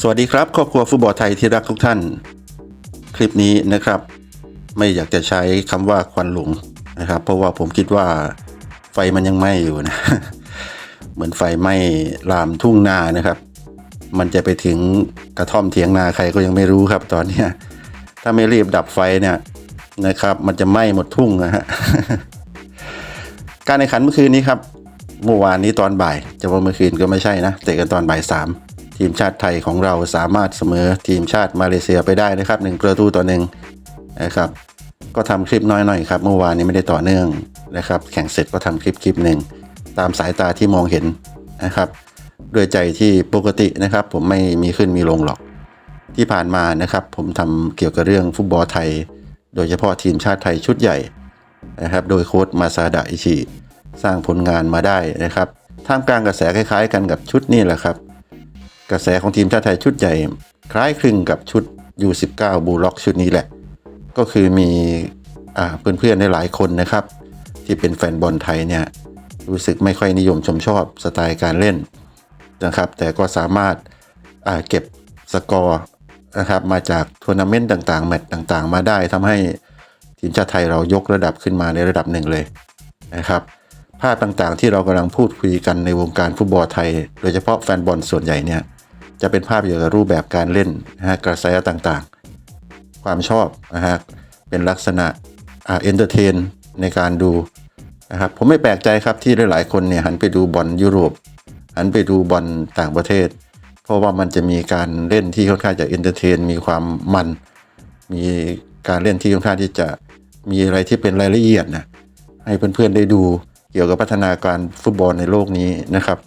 สวัสดีครับครอบครัวฟุตบอลไทยที่รักทุกท่าน คลิปนี้นะครับ ไม่อยากจะใช้คำว่าควันหลงนะครับ เพราะว่าผมคิดว่าไฟมันยังไหม้อยู่นะ เหมือนไฟไหม้ลามทุ่งนานะครับ มันจะไปถึงกระท่อมเถียงนาใครก็ยังไม่รู้ครับ ตอนนี้ถ้าไม่รีบดับไฟเนี่ยนะครับ มันจะไหม้หมดทุ่งนะฮะการแข่งขันเมื่อคืนนี้ครับ เมื่อวานนี้ตอนบ่ายจะว่าเมื่อคืนก็ไม่ใช่นะเตะกันตอนบ่ายสามทีมชาติไทยของเราสามารถเสมอทีมชาติมาเลเซียไปได้นะครับหนึ่งประตูต่อหนึ่งนะครับ ก็ทำคลิปน้อยหน่อยครับเมื่อวานนี้ไม่ได้ต่อเนื่องนะครับ แข่งเสร็จก็ทำคลิปคลิปหนึ่งตามสายตาที่มองเห็นนะครับ ด้วยใจที่ปกตินะครับ ผมไม่มีขึ้นมีลงหรอก ที่ผ่านมานะครับ ผมทำเกี่ยวกับเรื่องฟุตบอลไทย โดยเฉพาะทีมชาติไทยชุดใหญ่นะครับ โดยโค้ชมาซาดะอิชิ สร้างผลงานมาได้นะครับท่ามกลางกระแสคล้าย ๆ กันกับชุดนี้แหละครับ กระแสของทีมชาติไทยชุดใหญ่ คล้ายคลึงกับชุด U19 บูล็อกชุดนี้แหละ ก็คือมีอเพื่อนๆในหลายคนนะครับ ที่เป็นแฟนบอลไทยเนี่ยรู้สึกไม่ค่อยนิยมชมชอบสไตล์การเล่นนะครับ แต่ก็สามารถาเก็บสกอร์นะครับมาจากทัวร์นาเมนต์ต่างๆ แมตช์ต่างๆ มาได้ทำให้ทีมชาติไทยเรายกระดับขึ้นมาในระดับหนึ่งเลยนะครับ ภาพต่างๆ ที่เรากำลังพูดคุยกันในวงการฟุตบอลไทย โดยเฉพาะแฟนบอลส่วนใหญ่เนี่ยจะเป็นภาพเกี่ยวกับรูปแบบการเล่นนะฮะกระแสต่างๆ ความชอบนะฮะเป็นลักษณะอ่าเอนเตอร์เทนในการดูนะครับผมไม่แปลกใจครับที่หลายๆคนเนี่ยหันไปดูบอลยุโรป หันไปดูบอลต่างประเทศ เพราะว่ามันจะมีการเล่นที่ค่อนข้างจะเอนเตอร์เทนมีความมัน มีการเล่นที่ค่อนข้างที่จะมีอะไรที่เป็นรายละเอียดนะให้เพื่อนๆได้ดู เกี่ยวกับพัฒนาการฟุตบอลในโลกนี้นะครับ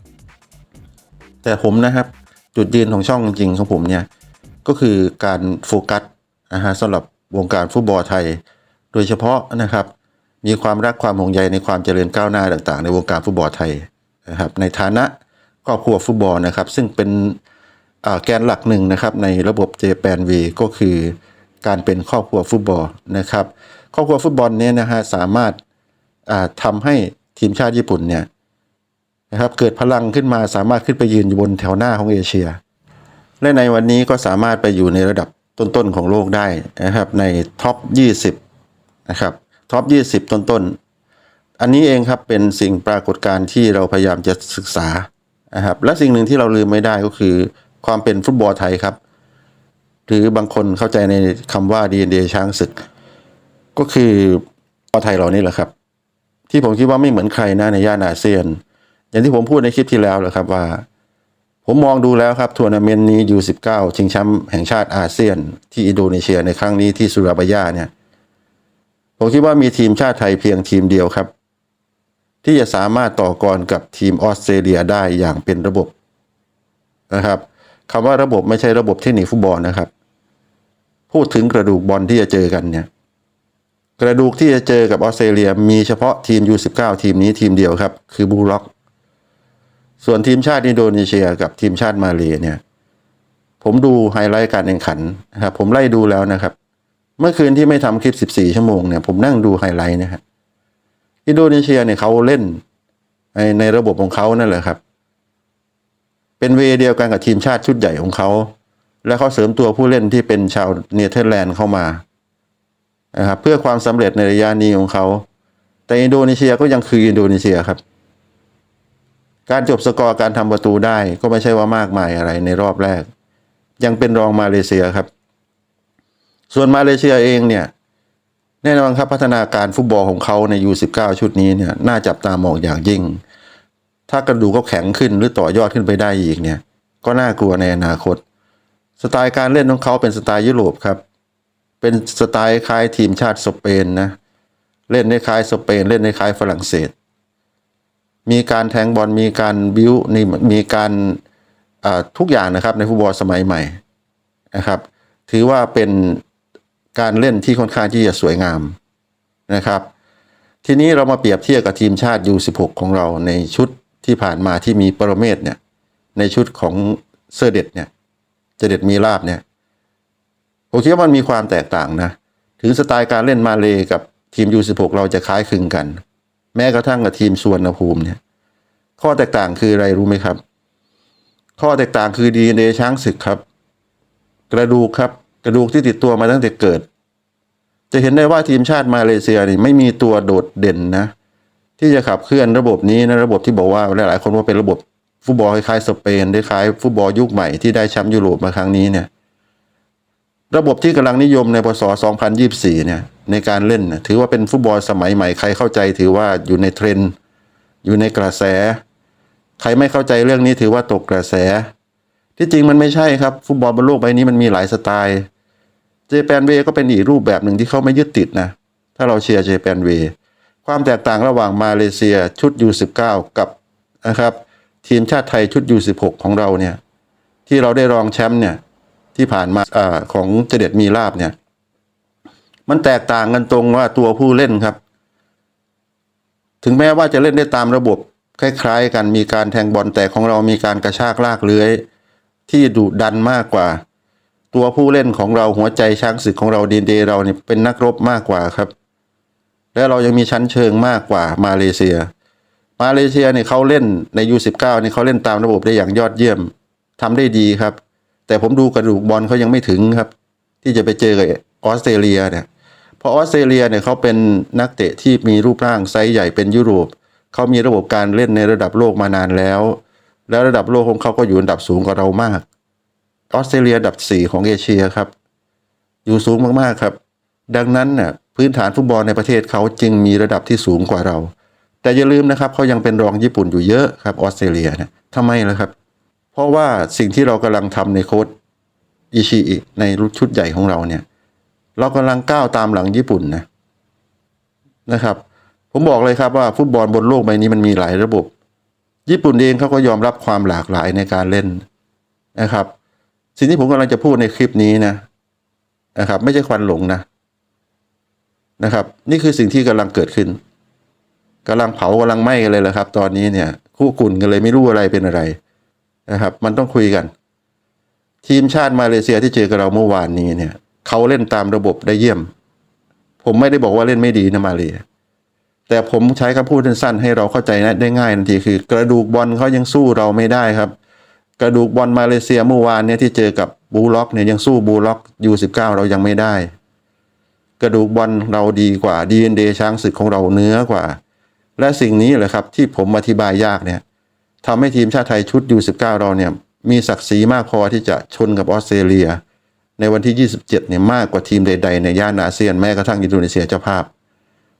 แต่ผมนะครับจุดยืนของช่องจริงของผมเนี่ยก็คือการโฟกัสนะฮะสำหรับวงการฟุตบอลไทย โดยเฉพาะนะครับ มีความรักความห่วงใยในความเจริญก้าวหน้าต่างๆ ในวงการฟุตบอลไทยนะครับ ในฐานะครอบครัวฟุตบอลนะครับ ซึ่งเป็นแกนหลักหนึ่งนะครับในระบบเจแปนวีก็คือการเป็นครอบครัวฟุตบอลนะครับ ครอบครัวฟุตบอลเนี่ยนะฮะสามารถอ่าทำให้ ทีมชาติญี่ปุ่นเนี่ยนะครับเกิดพลังขึ้นมาสามารถขึ้นไปยืนอยู่บนแถวหน้าของเอเชีย และในวันนี้ก็สามารถไปอยู่ในระดับต้นๆของโลกได้นะครับในท็อป 20 นะครับท็อป 20 ต้นๆ อันนี้เองครับเป็นสิ่งปรากฏการณ์ที่เราพยายามจะศึกษานะครับและสิ่งหนึ่งที่เราลืมไม่ได้ก็คือความเป็นฟุตบอลไทยครับ หรือบางคนเข้าใจในคำว่า DNA ช้างศึก ก็คือฟุตบอลไทยเรานี่แหละครับ ที่ผมคิดว่าไม่เหมือนใครนะในย่านอาเซียน อย่างที่ผมพูดในคลิปที่แล้วเลยครับว่า ผมมองดูแล้วครับทัวร์นาเมนต์นี้ U19 ชิงแชมป์แห่งชาติอาเซียน ที่อินโดนีเซียในครั้งนี้ที่สุราบายาเนี่ยผมคิดว่ามีทีมชาติไทยเพียงทีมเดียวครับ ที่จะสามารถต่อกรกับทีมออสเตรเลียได้อย่างเป็นระบบนะครับคำว่าระบบไม่ใช่ระบบเทคนิคฟุตบอลนะครับ พูดถึงกระดูกบอลที่จะเจอกันเนี่ย กระดูกที่จะเจอกับออสเตรเลียมีเฉพาะทีม U19 ทีมนี้ทีมเดียวครับ คือบูล็อก ส่วนทีมชาติอินโดนีเซียกับทีมชาติมาเลเนี่ย ผมดูไฮไลท์การแข่งขันนะครับผมไล่ดูแล้วนะครับ เมื่อคืนที่ไม่ทำคลิป 14 ชั่วโมงเนี่ยผมนั่งดูไฮไลท์นะครับอินโดนีเซียเนี่ยเขาเล่นในในระบบของเขานั่นแหละครับ เป็นเวเดียวกันกับทีมชาติชุดใหญ่ของเขา และเขาเสริมตัวผู้เล่นที่เป็นชาวเนเธอร์แลนด์เข้ามา นะครับเพื่อความสำเร็จในระยะนี้ของเขา แต่อินโดนีเซียก็ยังคืออินโดนีเซียครับ การจบสกอร์การทำประตูได้ก็ไม่ใช่ว่ามากมายอะไรในรอบแรก ยังเป็นรองมาเลเซียครับ ส่วนมาเลเซียเองเนี่ยแน่นอนครับพัฒนาการฟุตบอลของเขาใน U19 ชุดนี้เนี่ยน่าจับตามองอย่างยิ่ง ถ้ากระดูกเขาแข็งขึ้นหรือต่อยอดขึ้นไปได้อีกเนี่ย ก็น่ากลัวในอนาคต สไตล์การเล่นของเขาเป็นสไตล์ยุโรปครับ เป็นสไตล์คล้ายทีมชาติสเปนนะเล่นในคล้ายสเปน เล่นในคล้ายฝรั่งเศส มีการแทงบอลมีการบิวนี่มีการทุกอย่างนะครับในฟุตบอลสมัยใหม่นะครับ ถือว่าเป็นการเล่นที่ค่อนข้างที่จะสวยงามนะครับ ทีนี้เรามาเปรียบเทียบกับทีมชาติ U16 ของเราในชุดที่ผ่านมาที่มีปรเมศเนี่ยในชุดของเซอร์เด็ดเนี่ยเจเด็ดมีลาบเนี่ย ผมคิดว่ามันมีความแตกต่างนะ ถึงสไตล์การเล่นมาเลยกับทีม U16 เราจะคล้ายคลึงกัน แม้กระทั่งกับทีมสวนภูมิเนี่ย ข้อแตกต่างคืออะไรรู้ไหมครับ ข้อแตกต่างคือ DNA ช้างศึกครับ กระดูกครับ กระดูกที่ติดตัวมาตั้งแต่เกิด จะเห็นได้ว่าทีมชาติมาเลเซียนี่ไม่มีตัวโดดเด่นนะ ที่จะขับเคลื่อนระบบนี้นะระบบที่บอกว่าหลายๆคนว่าเป็นระบบฟุตบอลคล้ายๆสเปนคล้ายฟุตบอลยุคใหม่ที่ได้แชมป์ยุโรปมาครั้งนี้เนี่ย ระบบที่กำลังนิยมในพศ 2024 เนี่ยในการเล่นนะถือว่าเป็นฟุตบอลสมัยใหม่ใครเข้าใจถือว่าอยู่ในเทรนด์อยู่ในกระแส ใครไม่เข้าใจเรื่องนี้ถือว่าตกกระแส ที่จริงมันไม่ใช่ครับ ฟุตบอลบนโลกใบนี้มันมีหลายสไตล์เจแปนเวก็เป็นอีกรูปแบบหนึ่งที่เขาไม่ยึดติดนะ ถ้าเราเชียร์เจแปนเวความแตกต่างระหว่างมาเลเซียชุด U19 กับนะครับ ทีมชาติไทยชุด U16 ของเราเนี่ยที่เราได้รองแชมป์เนี่ย ที่ผ่านมาอของเจเด็ดมีลาบเนี่ย มันแตกต่างกันตรงว่าตัวผู้เล่นครับ ถึงแม้ว่าจะเล่นได้ตามระบบคล้ายๆ กันมีการแทงบอลแต่ของเรามีการกระชากลากเลื้อย ที่ดุดันมากกว่า ตัวผู้เล่นของเราหัวใจช้างศึกของเราดีเดเราเนี่ยเป็นนักรบมากกว่าครับ และเรายังมีชั้นเชิงมากกว่ามาเลเซีย มาเลเซียเนี่ยเขาเล่นใน U19 เนี่ยเขาเล่นตามระบบได้อย่างยอดเยี่ยมทำได้ดีครับ แต่ผมดูกระดูกบอลเขายังไม่ถึงครับ ที่จะไปเจอกับออสเตรเลียเนี่ยเพราะออสเตรเลียเนี่ยเขาเป็นนักเตะที่มีรูปร่างไซส์ใหญ่เป็นยุโรปเขามีระบบการเล่นในระดับโลกมานานแล้ว แล้วระดับโลกของเขาก็อยู่อันดับสูงกว่าเรามากออสเตรเลียอันดับสี่ของเอเชียครับ อยู่สูงมากๆครับ ดังนั้นน่ะพื้นฐานฟุตบอลในประเทศเขาจึงมีระดับที่สูงกว่าเรา แต่อย่าลืมนะครับเขายังเป็นรองญี่ปุ่นอยู่เยอะครับออสเตรเลียเนี่ยทำไมล่ะครับ เพราะว่าสิ่งที่เรากำลังทำในโค้ดอิชิอิในชุดใหญ่ของเราเนี่ย เรากำลังก้าวตามหลังญี่ปุ่นนะนะครับ ผมบอกเลยครับว่าฟุตบอลบนโลกใบนี้มันมีหลายระบบ ญี่ปุ่นเองเขาก็ยอมรับความหลากหลายในการเล่นนะครับ สิ่งที่ผมกำลังจะพูดในคลิปนี้นะนะครับ ไม่ใช่ควันหลงนะนะครับ นี่คือสิ่งที่กำลังเกิดขึ้นกำลังเผากำลังไหม้กันเลยแหละครับ ตอนนี้เนี่ย คู่กุ่นกันเลยไม่รู้อะไรเป็นอะไร นะครับ มันต้องคุยกัน ทีมชาติมาเลเซียที่เจอกับเราเมื่อวานนี้เนี่ยเขาเล่นตามระบบได้เยี่ยม ผมไม่ได้บอกว่าเล่นไม่ดีนะมาเลแต่ผมใช้คำพูดสั้นๆให้เราเข้าใจได้ง่ายทันทีคือ กระดูกบอลเขายังสู้เราไม่ได้ครับ กระดูกบอลมาเลเซียเมื่อวานเนี่ยที่เจอกับบูล็อกเนี่ยยังสู้บูล็อกยูสิบเก้าเรายังไม่ได้ กระดูกบอลเราดีกว่าดีเอ็นเดช้างศึกของเราเนื้อกว่า และสิ่งนี้แหละครับที่ผมอธิบายยากเนี่ย ทำให้ทีมชาติไทยชุดยูสิบเก้าเราเนี่ยมีศักดิ์ศรีมากพอที่จะชนกับออสเตรเลีย ในวันที่ 27เนี่ยมากกว่าทีมใด ๆ ในย่านอาเซียนแม้กระทั่งอินโดนีเซียเจ้าภาพ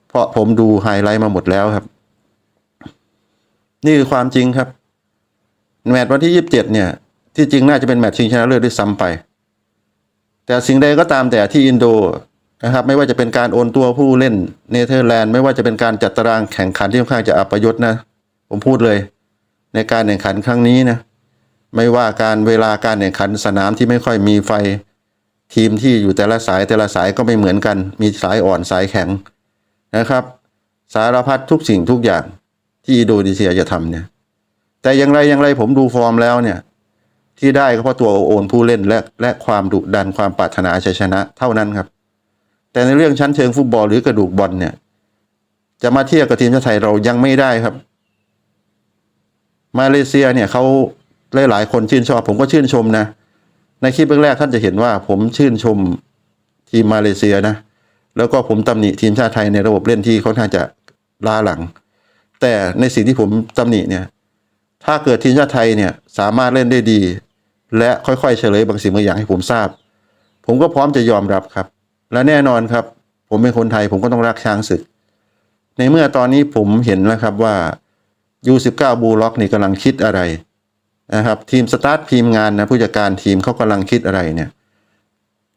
เพราะผมดูไฮไลท์มาหมดแล้วครับ นี่คือความจริงครับ แมตช์วันที่ 27 เนี่ย ที่จริงน่าจะเป็นแมตช์ชิงชนะเลิศด้วยซ้ำไป แต่สิ่งใดก็ตามแต่ที่อินโดนะครับไม่ว่าจะเป็นการโอนตัวผู้เล่นเนเธอร์แลนด์ไม่ว่าจะเป็นการจัดตารางแข่งขันที่ค่อนข้างจะอัปยศนะ ผมพูดเลย ในการแข่งขันครั้งนี้นะไม่ว่าการเวลาการแข่งขันสนามที่ไม่ค่อยมีไฟทีมที่อยู่แต่ละสายแต่ละสายก็ไม่เหมือนกัน มีสายอ่อนสายแข็งนะครับ สารพัดทุกสิ่งทุกอย่างที่อินโดนีเซียจะทำเนี่ย แต่อย่างไรอย่างไรผมดูฟอร์มแล้วเนี่ย ที่ได้ก็เพราะตัวโอนผู้เล่นและและความดุดันความปรารถนาชัยชนะเท่านั้นครับ แต่ในเรื่องชั้นเชิงฟุตบอลหรือกระดูกบอลเนี่ย จะมาเทียบกับทีมชาติไทยเรายังไม่ได้ครับ มาเลเซียเนี่ยเขาหลายๆคนชื่นชอบ ผมก็ชื่นชมนะ ในคลิปแรกๆท่านจะเห็นว่าผมชื่นชมทีมมาเลเซียนะ แล้วก็ผมตำหนิทีมชาติไทยในระบบเล่นที่ค่อนข้างจะล้าหลัง แต่ในสิ่งที่ผมตำหนิเนี่ย ถ้าเกิดทีมชาติไทยเนี่ยสามารถเล่นได้ดี และค่อยๆเฉลยบางสิ่งบางอย่างให้ผมทราบ ผมก็พร้อมจะยอมรับครับ และแน่นอนครับ ผมเป็นคนไทยผมก็ต้องรักช้างศึก ในเมื่อตอนนี้ผมเห็นแล้วครับว่า U19 บูล็อกนี่กำลังคิดอะไรนะครับทีมสตาร์ททีมงานนะผู้จัดการทีมเขากำลังคิดอะไรเนี่ย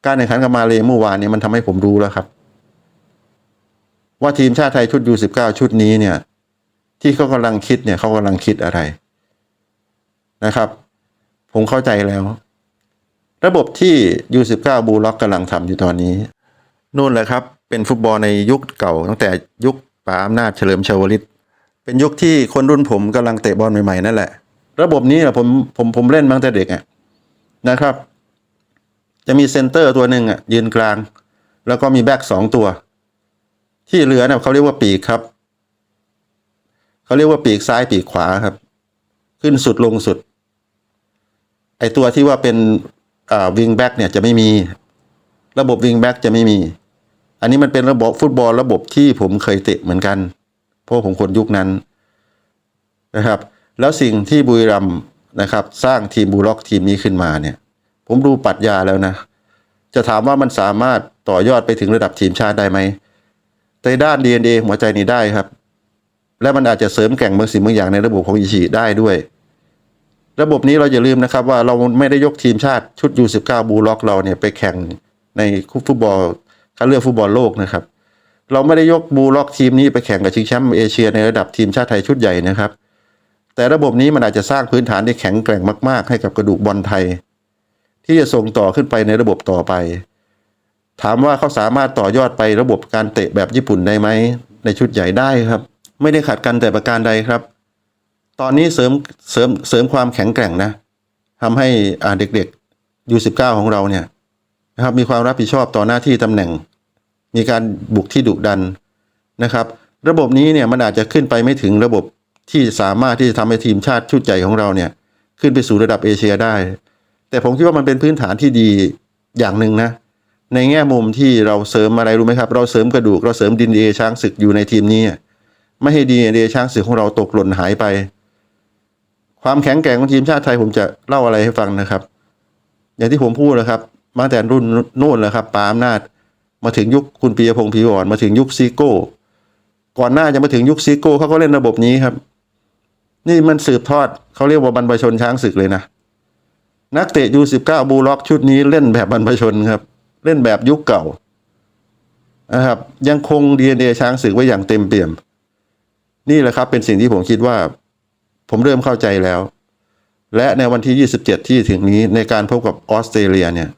การแข่งขันกับมาเลเมื่อวานนี้มันทำให้ผมรู้แล้วครับ ว่าทีมชาติไทยชุด U19 ชุดนี้เนี่ย ที่เขากำลังคิดเนี่ยเขากำลังคิดอะไรนะครับ ผมเข้าใจแล้ว ระบบที่ U19 บูล็อกกำลังทำอยู่ตอนนี้นู่นแหละครับ เป็นฟุตบอลในยุคเก่าตั้งแต่ยุคป๋าอำนาจเฉลิมชวลิต เป็นยุคที่คนรุ่นผมกำลังเตะบอลใหม่ๆนั่นแหละ ระบบนี้ผมผมผมเล่นมาตั้งแต่เด็กอะนะครับ จะมีเซนเตอร์ตัวหนึ่งอะยืนกลาง แล้วก็มีแบ็กสองตัว ที่เหลือเนี่ยเขาเรียกว่าปีกครับเขาเรียกว่าปีกซ้ายปีกขวาครับ ขึ้นสุดลงสุด ไอตัวที่ว่าเป็นวิงแบ็กเนี่ยจะไม่มีระบบวิงแบ็กจะไม่มี อันนี้มันเป็นระบบฟุตบอลระบบที่ผมเคยเตะเหมือนกัน เพราะผมคนยุคนั้นนะครับ แล้วสิ่งที่บุรีรัมนะครับ สร้างทีมบูล็อกทีมนี้ขึ้นมาเนี่ย ผมดูปรัชญาแล้วนะ จะถามว่ามันสามารถต่อยอดไปถึงระดับทีมชาติได้ไหมในด้าน DNA หัวใจนี้ได้ครับ และมันอาจจะเสริมแก่งบางสิ่งบางอย่างในระบบของอิชิได้ด้วย ระบบนี้เราอย่าลืมนะครับ ว่าเราไม่ได้ยกทีมชาติชุด U19 บูล็อกเราเนี่ยไปแข่งในฟุตบอลคัดเลือกฟุตบอลโลกนะครับ เราไม่ได้ยกบูล็อกทีมนี้ไปแข่งกับชิงแชมป์เอเชียในระดับทีมชาติไทยชุดใหญ่นะครับ แต่ระบบนี้มันอาจจะสร้างพื้นฐานที่แข็งแกร่งมากๆ ให้กับกระดูกบอลไทย ที่จะส่งต่อขึ้นไปในระบบต่อไป ถามว่าเขาสามารถต่อยอดไประบบการเตะแบบญี่ปุ่นได้ไหมในชุดใหญ่ได้ครับ ไม่ได้ขัดกันแต่ประการใดครับ ตอนนี้เสริมเสริมเสริมความแข็งแกร่งนะทำให้อ่าเด็กๆ U19 ของเราเนี่ยนะครับมีความรับผิดชอบต่อหน้าที่ตำแหน่ง มีการบุกที่ดุดันนะครับ ระบบนี้เนี่ยมันอาจจะขึ้นไปไม่ถึงระบบที่สามารถที่จะทำให้ทีมชาติชุดใหญ่ของเราเนี่ยขึ้นไปสู่ระดับเอเชียได้ แต่ผมคิดว่ามันเป็นพื้นฐานที่ดีอย่างหนึ่งนะ ในแง่มุมที่เราเสริมอะไรรู้ไหมครับ เราเสริมกระดูกเราเสริมดินเอช้างศึกอยู่ในทีมนี้ไม่ให้ดีเอช้างศึกของเราตกหล่นหายไป ความแข็งแกร่งของทีมชาติไทยผมจะเล่าอะไรให้ฟังนะครับ อย่างที่ผมพูดนะครับมาแต่รุ่นนู่นแล้วครับปาอำนาจ มาถึงยุคคุณปียพงศ์ผิวอ่อนมาถึงยุคซีโก้ ก่อนหน้าจะมาถึงยุคซีโก้เขาก็เล่นระบบนี้ครับ นี่มันสืบทอดเขาเรียกว่าบรรพชนช้างศึกเลยนะ นักเตะยูสิบเก้าบูล็อกชุดนี้เล่นแบบบรรพชนครับ เล่นแบบยุคเก่านะครับยังคงดีเอช้างศึกไว้อย่างเต็มเปี่ยม นี่แหละครับเป็นสิ่งที่ผมคิดว่า ผมเริ่มเข้าใจแล้ว และในวันที่ 27 ที่ถึงนี้ในการพบกับออสเตรเลียเนี่ย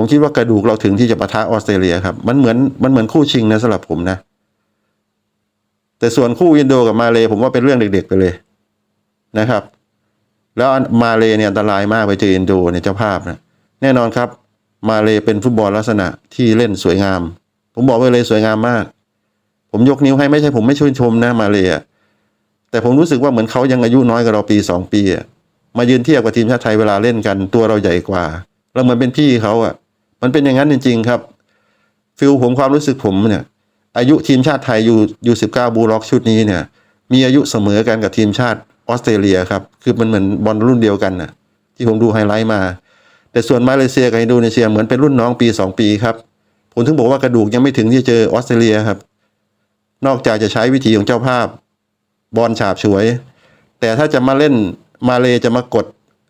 ผมคิดว่ากระดูกเราถึงที่จะปะทะออสเตรเลียครับ มันเหมือนมันเหมือนคู่ชิงนะสำหรับผมนะ แต่ส่วนคู่อินโดกับมาเลผมว่าเป็นเรื่องเด็ก ๆ ไปเลยนะครับ แล้วมาเลเนี่ยอันตรายมากไปเจออินโดเนี่ยเจ้าภาพนะแน่นอนครับ มาเลเป็นฟุตบอลลักษณะที่เล่นสวยงาม ผมบอกไว้เลยสวยงามมาก ผมยกนิ้วให้ไม่ใช่ผมไม่ชื่นชมนะมาเลอะแต่ผมรู้สึกว่าเหมือนเขายังอายุน้อยกว่าเราปีสองปีอะมายืนเทียบกับทีมชาติไทยเวลาเล่นกันตัวเราใหญ่กว่าเราเหมือนเป็นพี่เขาอะ มันเป็นอย่างนั้นจริง ๆ ครับฟิลผมความรู้สึกผมเนี่ย อายุทีมชาติไทยอยู่อยู่สิบเก้าบูล็อกชุดนี้เนี่ย มีอายุเสมอกันกับทีมชาติออสเตรเลียครับ คือมันเหมือนบอลรุ่นเดียวกันน่ะ ที่ผมดูไฮไลท์มา แต่ส่วนมาเลเซียกับอินโดนีเซียเหมือนเป็นรุ่นน้องปีสองปีครับ ผมถึงบอกว่ากระดูกยังไม่ถึงที่เจอออสเตรเลียครับ นอกจากจะใช้วิธีของเจ้าภาพ บอลฉาบฉวย แต่ถ้าจะมาเล่นมาเลจะมากด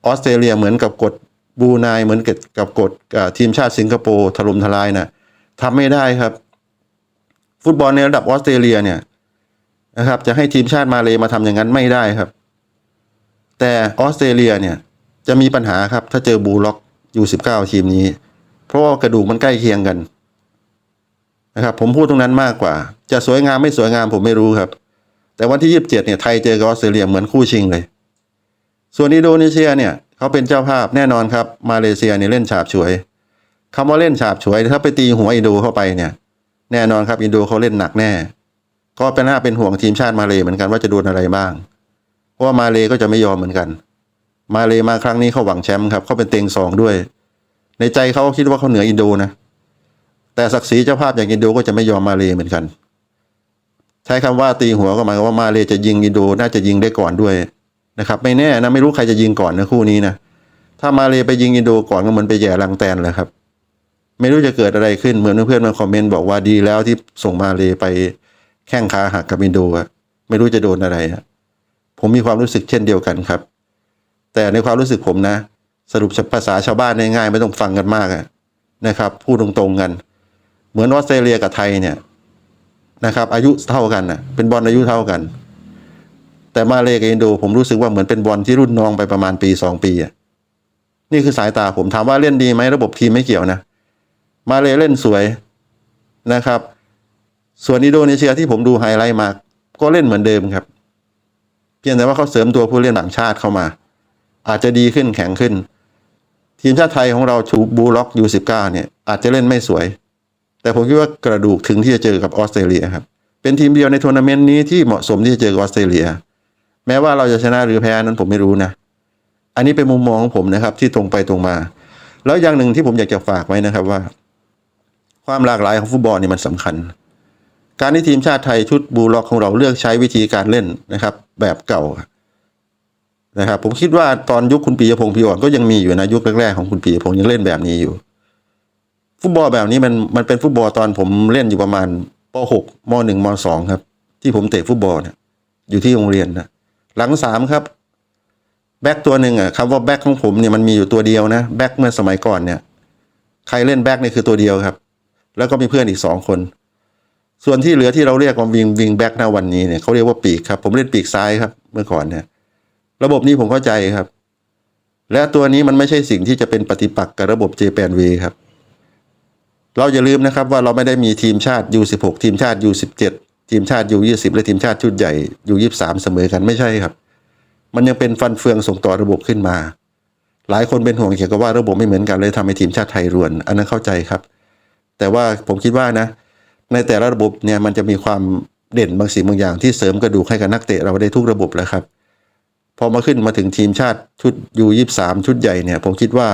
ออสเตรเลียเหมือนกับกด บรูไนเหมือนกับกับกดอ่าทีมชาติสิงคโปร์ถล่มทลายนะทำไม่ได้ครับ ฟุตบอลในระดับออสเตรเลียเนี่ยนะครับ จะให้ทีมชาติมาเลยมาทำอย่างนั้นไม่ได้ครับ แต่ออสเตรเลียเนี่ยจะมีปัญหาครับ ถ้าเจอบูล็อกอยูสิบเก้าทีมนี้ เพราะว่ากระดูกมันใกล้เคียงกันนะครับ ผมพูดตรงนั้นมากกว่า จะสวยงามไม่สวยงามผมไม่รู้ครับ แต่วันที่ยีิบเจ็ดเนี่ยไทยเจอกับออสเตรเลียเหมือนคู่ชิงเลย ส่วนอินโดนีเซียเนี่ย เขาเป็นเจ้าภาพแน่นอนครับ มาเลเซียเนี่ยเล่นฉาบฉวยคำว่าเล่นฉาบฉวยถ้าไปตีหัวอินโดเข้าไปเนี่ย แน่นอนครับอินโดเขาเล่นหนักแน่ ก็เป็นหน้าเป็นห่วงทีมชาติมาเลเหมือนกันว่าจะโดนอะไรบ้างเพราะว่ามาเลก็จะไม่ยอมเหมือนกัน มาเลมาครั้งนี้เขาหวังแชมป์ครับเขาเป็นเต็งสองด้วย ในใจเขาคิดว่าเขาเหนืออินโดนะแต่ศักดิ์ศรีเจ้าภาพอย่างอินโดก็จะไม่ยอมมาเลเหมือนกัน ใช้คำว่าตีหัวก็หมายความว่ามาเลจะยิงอินโดน่าจะยิงได้ก่อนด้วย นะครับไม่แน่นะไม่รู้ใครจะยิงก่อนนะคู่นี้นะถ้ามาเลไปยิงอินโดก่อนก็เหมือนไปแย่ลังแตนเลยครับไม่รู้จะเกิดอะไรขึ้นเหมือนเพื่อนๆมาคอมเมนต์บอกว่าดีแล้วที่ส่งมาเลไปแข้งขาหักกับอินโดอะไม่รู้จะโดนอะไรอะผมมีความรู้สึกเช่นเดียวกันครับ แต่ในความรู้สึกผมนะ สรุปภาษาชาวบ้านง่ายๆไม่ต้องฟังกันมากอะนะครับพูดตรงๆกัน เหมือนออสเตรเลียกับไทยเนี่ยนะครับอายุเท่ากันนะเป็นบอลอายุเท่ากัน แต่มาเลกับอินโดผมรู้สึกว่าเหมือนเป็นบอลที่รุ่นน้องไปประมาณปีสองปีอะนี่คือสายตาผมถามว่าเล่นดีไหมระบบทีมไม่เกี่ยวนะ มาเลเล่นสวยนะครับ ส่วนอินโดนีเซียที่ผมดูไฮไลท์มาก็เล่นเหมือนเดิมครับ เพียงแต่ว่าเขาเสริมตัวผู้เล่นต่างชาติเข้ามา อาจจะดีขึ้นแข็งขึ้น ทีมชาติไทยของเราชูบูล็อกยูสิบเก้าเนี่ย อาจจะเล่นไม่สวย แต่ผมคิดว่ากระดูกถึงที่จะเจอกับออสเตรเลียครับเป็นทีมเดียวในทัวร์นาเมนต์นี้ที่เหมาะสมที่จะเจอกับออสเตรเลีย แม้ว่าเราจะชนะหรือแพ้นั้นผมไม่รู้นะ อันนี้เป็นมุมมองของผมนะครับ ที่ตรงไปตรงมา แล้วอย่างหนึ่งที่ผมอยากจะฝากไว้นะครับว่า ความหลากหลายของฟุตบอลนี่มันสำคัญ การที่ทีมชาติไทยชุดบูลล็อกของเราเลือกใช้วิธีการเล่นนะครับ แบบเก่านะครับผมคิดว่าตอนยุคคุณปียพงศ์พิอ่อนก็ยังมีอยู่นะยุคแรกๆของคุณปียพงศ์ยังเล่นแบบนี้อยู่ ฟุตบอลแบบนี้มันมันเป็นฟุตบอลตอนผมเล่นอยู่ประมาณป .6 ม .1 ม .2 ครับ ที่ผมเตะฟุตบอลเนี่ยอยู่ที่โรงเรียนนะ หลังสามครับแบ็กตัวหนึ่งอะคำว่าแบ็กของผมเนี่ยมันมีอยู่ตัวเดียวนะแบ็กเมื่อสมัยก่อนเนี่ย ใครเล่นแบ็กนี่คือตัวเดียวครับ แล้วก็มีเพื่อนอีกสองคน ส่วนที่เหลือที่เราเรียกว่าวิงวิงแบ็กนะวันนี้เนี่ยเขาเรียกว่าปีกครับผมเล่นปีกซ้ายครับ เมื่อก่อนเนี่ย ระบบนี้ผมเข้าใจครับ และตัวนี้มันไม่ใช่สิ่งที่จะเป็นปฏิปักษ์กับระบบเจแปนวีครับ เราอย่าลืมนะครับว่าเราไม่ได้มีทีมชาติ U16 ทีมชาติ U17 ทีมชาติ U20 และทีมชาติชุดใหญ่ U23 เสมอกันไม่ใช่ครับ มันยังเป็นฟันเฟืองส่งต่อระบบขึ้นมา หลายคนเป็นห่วงเกี่ยวกับว่าระบบไม่เหมือนกันเลยทำให้ทีมชาติไทยรวน อันนั้นเข้าใจครับ แต่ว่าผมคิดว่านะ ในแต่ละระบบเนี่ยมันจะมีความเด่นบางสิ่งบางอย่างที่เสริมกระดูกให้กับนักเตะเราได้ทุกระบบแล้วครับพอมาขึ้นมาถึงทีมชาติชุด U23 ชุดใหญ่เนี่ยผมคิดว่า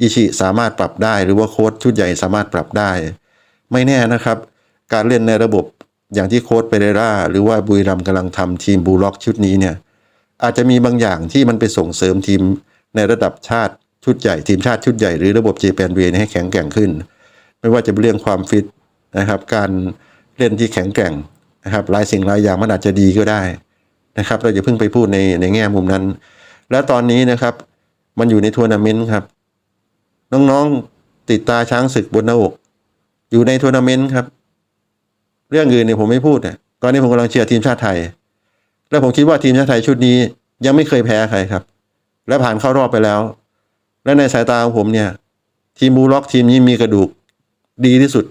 อิชิสามารถปรับได้ หรือว่าโค้ชชุดใหญ่สามารถปรับได้ ไม่แน่นะครับ การเล่นในระบบ อย่างที่โค้ชเปเรราหรือว่าบุรีรัมกำลังทำทีมบูลล็อกชุดนี้เนี่ยอาจจะมีบางอย่างที่มันไปส่งเสริมทีมในระดับชาติชุดใหญ่ ทีมชาติชุดใหญ่หรือระบบเจแปนเวให้แข็งแกร่งขึ้น ไม่ว่าจะเป็นเรื่องความฟิตนะครับ การเล่นที่แข็งแกร่งนะครับหลายสิ่งหลายอย่างมันอาจจะดีก็ได้นะครับ เราจะเพิ่งไปพูดในในแง่มุมนั้น และตอนนี้นะครับ มันอยู่ในทัวร์นาเมนต์ครับ น้องๆติดตาช้างศึกบนหน้าอก อยู่ในทัวร์นาเมนต์ครับ เรื่องอื่นเนี่ยผมไม่พูดเนี่ยตอนนี้ผมกำลังเชียร์ทีมชาติไทย และผมคิดว่าทีมชาติไทยชุดนี้ยังไม่เคยแพ้ใครครับ และผ่านเข้ารอบไปแล้ว และในสายตาของผมเนี่ย ทีมบูล็อกทีมนี้มีกระดูกดีที่สุด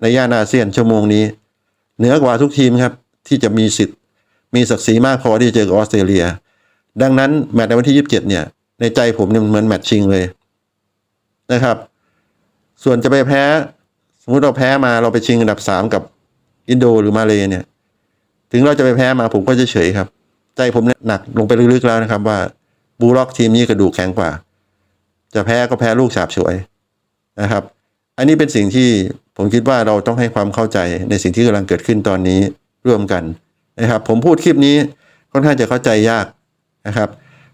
ในย่านอาเซียนชั่วโมงนี้ เหนือกว่าทุกทีมครับ ที่จะมีสิทธิ์ มีศักดิ์ศรีมากพอที่จะเจอกับออสเตรเลีย ดังนั้นแมตช์ในวันที่ 27 เนี่ย ในใจผมเนี่ยมันเหมือนแมตช์ชิงเลยนะครับ ส่วนจะไปแพ้ สมมติเราแพ้มาเราไปชิงอันดับ 3 กับ อินโดหรือมาเลเนี่ย ถึงเราจะไปแพ้มาผมก็จะเฉยครับ ใจผมเนี่ยหนักลงไปลึกๆแล้วนะครับ ว่าบูล็อกทีมนี้กระดูกแข็งกว่า จะแพ้ก็แพ้ลูกฉาบฉวยนะครับ อันนี้เป็นสิ่งที่ผมคิดว่าเราต้องให้ความเข้าใจในสิ่งที่กำลังเกิดขึ้นตอนนี้ร่วมกันนะครับ ผมพูดคลิปนี้ค่อนข้างจะเข้าใจยากนะครับ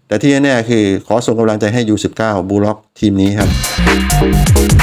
แต่ที่แน่ๆคือขอส่งกำลังใจให้ U19 บูลล็อกทีมนี้ครับ